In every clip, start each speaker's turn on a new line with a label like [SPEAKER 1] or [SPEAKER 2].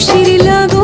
[SPEAKER 1] খুশির লাগো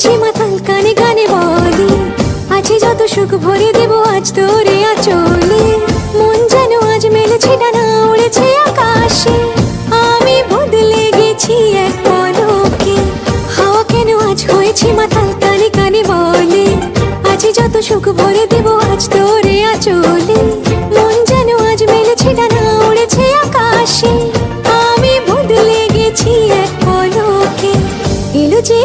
[SPEAKER 1] হয়েছি মাতাল কানে কানে বলে। আছে যত সুখ ভরে দেব, আজ তোরে আচলে। মন যেন আজ মেলেছে, ডানা উড়েছে আকাশে। আমি বদলে গেছি এক পলকে। হাওয়া কেন আজ হয়েছে মাতাল কানে কানে বলে। আজ যত সুখ ভরে দেব, আজ তোরে আচলে। মন যেন আজ মেলেছে, ডানা উড়েছে আকাশে। আমি বদলে গেছি এক পলকে। এলো যে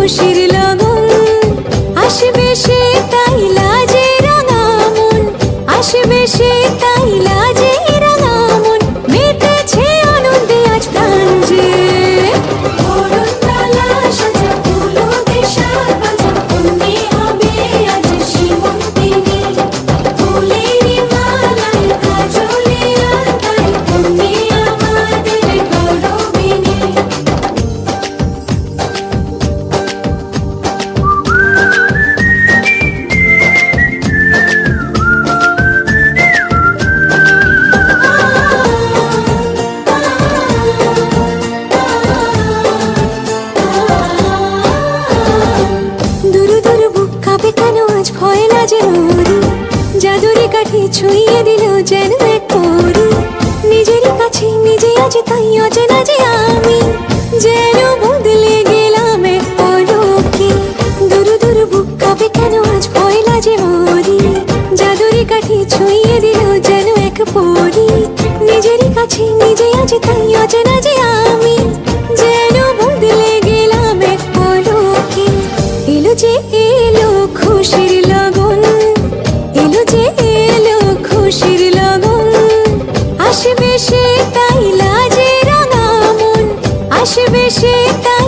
[SPEAKER 1] খুশির কাঁপে কেন? আজ ভয় লাজে মরি। জাদুরে কাঠি ছুঁয়ে দিল যেন এক পরি। নিজের কাছে নিজে আজ তাই অচেনা যে আমি। যেন বদলে গেলাম এক পলকে। দুরু দুরু বুক কাঁপে কেন? আজ ভয় লাজে মরি। জাদুরে কাঠি ছুঁয়ে দিল যেন এক পরি। নিজেরই কাছে নিজে আজ তাই অচেনা যে আমি। আসবে সে তা